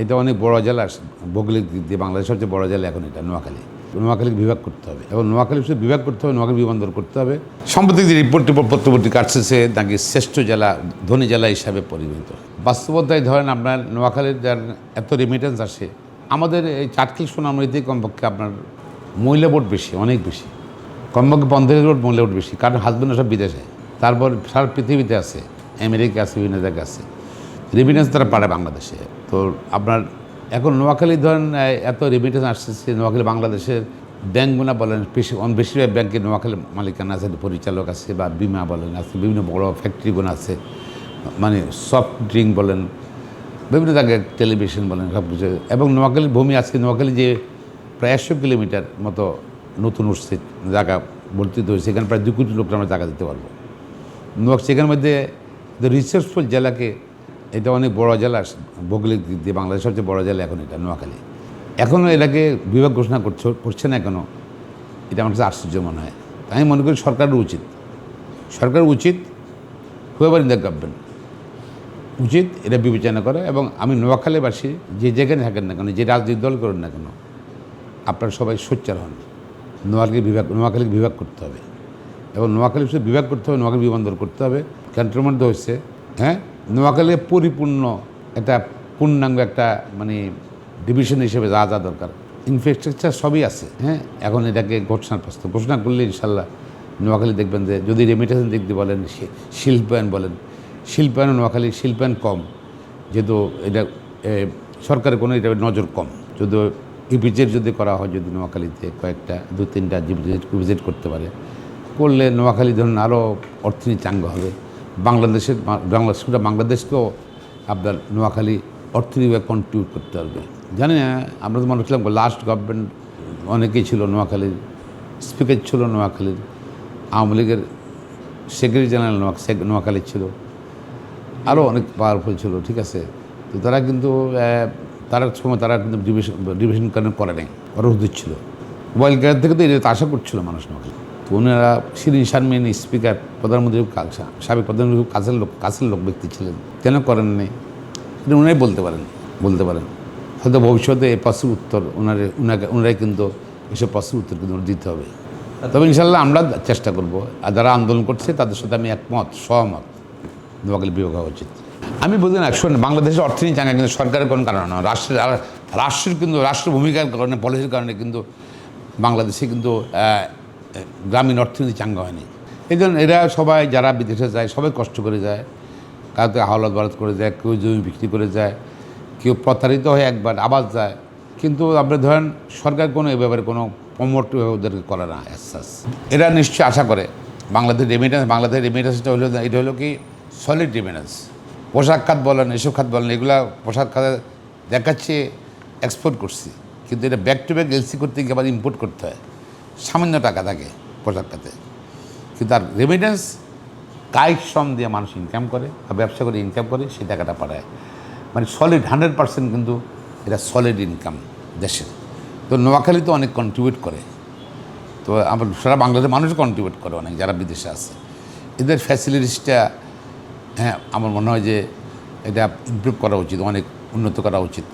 এটা অনেক বড় জেলা ভৌগোলিক দিক দিয়ে বাংলাদেশের সবচেয়ে বড় জেলা এখন এটা, নোয়াখালী। নোয়াখালীকে বিভাগ করতে হবে। এবং নোয়াখালী শুধু বিভাগ করতে হবে, নোয়াখালী বিমানবন্দর করতে হবে। সাম্প্রতিক যে রিপোর্ট টিপোর্ট কাটছে নাকি শ্রেষ্ঠ জেলা, ধনী জেলা হিসাবে পরিগণিত। বাস্তবতায় ধরেন আপনার নোয়াখালীর যার এত রেমিটেন্স আসে, আমাদের এই চাটকিল সোনামণিতে কমপক্ষে আপনার মহিলা ভোট বেশি, অনেক বেশি। কমপক্ষে পঞ্চাশ ভোট মহিলা ভোট বেশি, কারণ হাজব্যান্ড সব বিদেশে। তারপর সারা পৃথিবীতে আছে, আমেরিকা আছে, বিভিন্ন জায়গায় আছে। রেমিটেন্স তারা পারে বাংলাদেশে। তো আপনার, এখন নোয়াখালী ধরেন এত রেমিটেন্স আসছে নোয়াখালী বাংলাদেশের ব্যাঙ্কগুলো বলেন, বেশি বেশিরভাগ ব্যাংকে নোয়াখালী মালিকানা আছে, পরিচালক আছে বা বিমা বলেন, আছে, বিভিন্ন বড় ফ্যাক্টরিগুলো আছে মানে সফট ড্রিঙ্ক বলেন, বিভিন্ন জায়গায় টেলিভিশন বলেন, সব কিছু। এবং নোয়াখালীর ভূমি, আজকে নোয়াখালী যে প্রায় একশো কিলোমিটার মতো নতুন উঠছে, জায়গা বর্তিত হয়েছে, সেখানে প্রায় দু কোটি লোকরা আমরা জায়গা দিতে পারব। নোয়াখ সেখানের মধ্যে রিসার্চফুল জেলাকে এটা অনেক বড় জেলা ভৌগোলিক দিক দিয়ে বাংলাদেশের সবচেয়ে বড় জেলা এখন এটা, নোয়াখালী। এখনও এটাকে বিভাগ ঘোষণা করছে করছে না এখনও এটা আমার কাছে আশ্চর্য মনে হয়। আমি মনে করি সরকারের উচিত। সরকার উচিত হুয়েভার ইন দ্য গভর্নমেন্ট উচিত এটা বিবেচনা করে এবং আমি নোয়াখালীবাসী, যে যেখানে থাকেন না কেন, যে রাজনৈতিক দল করেন না কেন, আপনারা সবাই সোচ্চার হন। নোয়াখালী বিভাগ, নোয়াখালীকে বিভাগ করতে হবে। এবং নোয়াখালী বিভাগ করতে হবে, নোয়াখালী বিমানবন্দর করতে হবে। ক্যান্টনমেন্ট হয়েছে হ্যাঁ? নোয়াখালী পরিপূর্ণ একটা পূর্ণাঙ্গ একটা মানে ডিভিশন হিসেবে যা যা দরকার। ইনফ্রাস্ট্রাকচার সবই আছে হ্যাঁ? এখন এটাকে ঘোষণার প্রস্তাব ঘোষণা করলে ইনশাল্লাহ নোয়াখালী দেখবেন যে, যদি রেমিটেন্স দিক দিয়ে বলেন শিল্পায়ন বলেন শিল্পায়ন নোয়াখালী শিল্পায়ন কম। যেহেতু এটা সরকারের কোনো এটা নজর কম। যদি ইপিজের যদি করা হয়, যদি নোয়াখালীতে কয়েকটা দু তিনটা ভিজিট করতে পারে, করলে নোয়াখালী ধরুন আরও অর্থনীতি চাঙ্গা হবে। বাংলাদেশের বাংলাদেশ গোটা বাংলাদেশকেও আপনার নোয়াখালী অর্থনীতিভাবে কন্ট্রিবিউট করতে পারবে। জানি না, আমরা তো মনে করছিলাম লাস্ট গভর্নমেন্ট অনেকেই ছিল নোয়াখালীর স্পিকার ছিল নোয়াখালীর, আওয়ামী লীগের সেক্রেটারি জেনারেল নোয়া নোয়াখালীর ছিল। আরও অনেক পাওয়ারফুল ছিল, ঠিক আছে? তো তারা কিন্তু তার সময় তারা কিন্তু ডিভিশন ডিভিশন করে নাই? ওরা ছিল মোবাইল কেয়ার থেকে তো এটা আশা করছিল মানুষ নোয়াখালী। ওনারা শিরিন শারমিন স্পিকার প্রধানমন্ত্রী সাবেক প্রধানমন্ত্রী কাছের লোক কাছের লোক ব্যক্তি ছিলেন। কেন করেন নাই? এটা উনাই বলতে পারেন বলতে পারেন। হয়তো ভবিষ্যতে এই প্রশ্নের উত্তর ওনারে ওনাকে ওনারাই কিন্তু এসব প্রশ্নের উত্তর কিন্তু দিতে হবে। তবে ইনশাল্লাহ আমরা চেষ্টা করব, আর যারা আন্দোলন করছে তাদের সাথে আমি একমত, সহমত। নোয়াখালী বিভাগ হওয়া উচিত। আমি বলি না, শোন, বাংলাদেশের অর্থনীতি চাঙ্গা, কিন্তু সরকারের কোনো কারণ নয় রাষ্ট্রের রাষ্ট্রের কিন্তু রাষ্ট্র ভূমিকার কারণে, পলিসির কারণে কিন্তু বাংলাদেশে কিন্তু গ্রামীণ অর্থনীতি চাঙ্গা হয়নি। এই জন্য এরা সবাই, যারা বিদেশে যায়, সবাই কষ্ট করে যায়। কাউকে হাওলাত বারাত করে যায়, কেউ জমি বিক্রি করে যায়, কেউ প্রতারিত হয়ে একবার আবার যায়। কিন্তু আপনি ধরেন, সরকার কোনো এ ব্যাপারে কোনো প্রমোট ওদেরকে করে না অ্যাসাস এরা নিশ্চয়ই আশা করে, বাংলাদেশ রেমিটেন্স বাংলাদেশ রেমিটেন্সটা হলো, এটা হলো কি সলিড রেমিটেন্স পোশাক খাত বলেন, এসব খাত বলেন, এগুলা পোশাক খাতে দেখাচ্ছে এক্সপোর্ট করছি। কিন্তু এটা ব্যাক টু ব্যাক এলসি করতে গিয়ে আবার ইম্পোর্ট করতে হয়। সামান্য টাকা থাকে পোশাক খাতে কিন্তু তার রেমিটেন্স কায়িক শ্রম দিয়ে মানুষ ইনকাম করে বা ব্যবসা করে ইনকাম করে, সেই টাকাটা পাঠায়। মানে সলিড হান্ড্রেড পার্সেন্ট কিন্তু এটা সলিড ইনকাম দেশের। তো নোয়াখালী তো অনেক কন্ট্রিবিউট করে। তো আমার সারা বাংলাদেশের মানুষ কন্ট্রিবিউট করে অনেক, যারা বিদেশে আছে। এদের ফ্যাসিলিটিসটা হ্যাঁ আমার মনে হয় যে এটা ইমপ্রুভ করা উচিত, অনেক উন্নত করা উচিত।